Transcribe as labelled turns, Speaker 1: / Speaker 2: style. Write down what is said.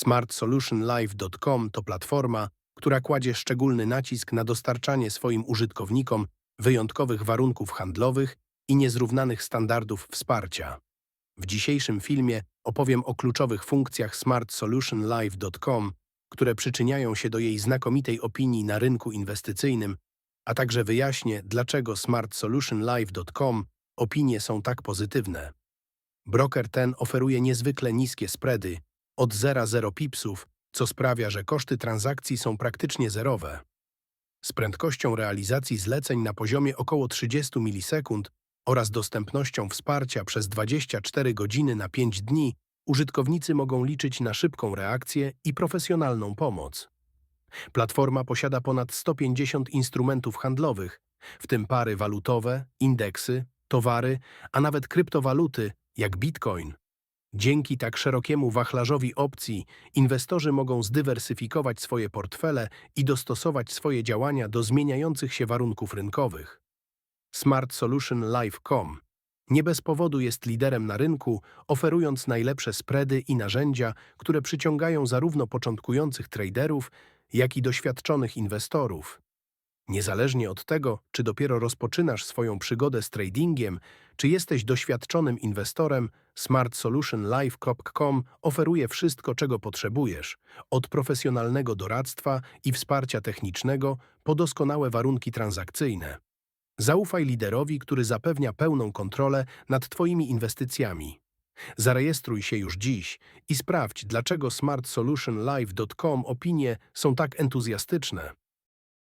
Speaker 1: SmartSolutionLive.com to platforma, która kładzie szczególny nacisk na dostarczanie swoim użytkownikom wyjątkowych warunków handlowych i niezrównanych standardów wsparcia. W dzisiejszym filmie opowiem o kluczowych funkcjach SmartSolutionLive.com, które przyczyniają się do jej znakomitej opinii na rynku inwestycyjnym, a także wyjaśnię, dlaczego SmartSolutionLive.com opinie są tak pozytywne. Broker ten oferuje niezwykle niskie spready, od 0,0 pipsów, co sprawia, że koszty transakcji są praktycznie zerowe. Z prędkością realizacji zleceń na poziomie około 30 milisekund oraz dostępnością wsparcia przez 24 godziny na 5 dni, użytkownicy mogą liczyć na szybką reakcję i profesjonalną pomoc. Platforma posiada ponad 150 instrumentów handlowych, w tym pary walutowe, indeksy, towary, a nawet kryptowaluty, jak bitcoin. Dzięki tak szerokiemu wachlarzowi opcji, inwestorzy mogą zdywersyfikować swoje portfele i dostosować swoje działania do zmieniających się warunków rynkowych. Smart Solution Live.com nie bez powodu jest liderem na rynku, oferując najlepsze spready i narzędzia, które przyciągają zarówno początkujących traderów, jak i doświadczonych inwestorów. Niezależnie od tego, czy dopiero rozpoczynasz swoją przygodę z tradingiem, czy jesteś doświadczonym inwestorem, smartsolutionlive.com oferuje wszystko, czego potrzebujesz, od profesjonalnego doradztwa i wsparcia technicznego po doskonałe warunki transakcyjne. Zaufaj liderowi, który zapewnia pełną kontrolę nad Twoimi inwestycjami. Zarejestruj się już dziś i sprawdź, dlaczego smartsolutionlive.com opinie są tak entuzjastyczne.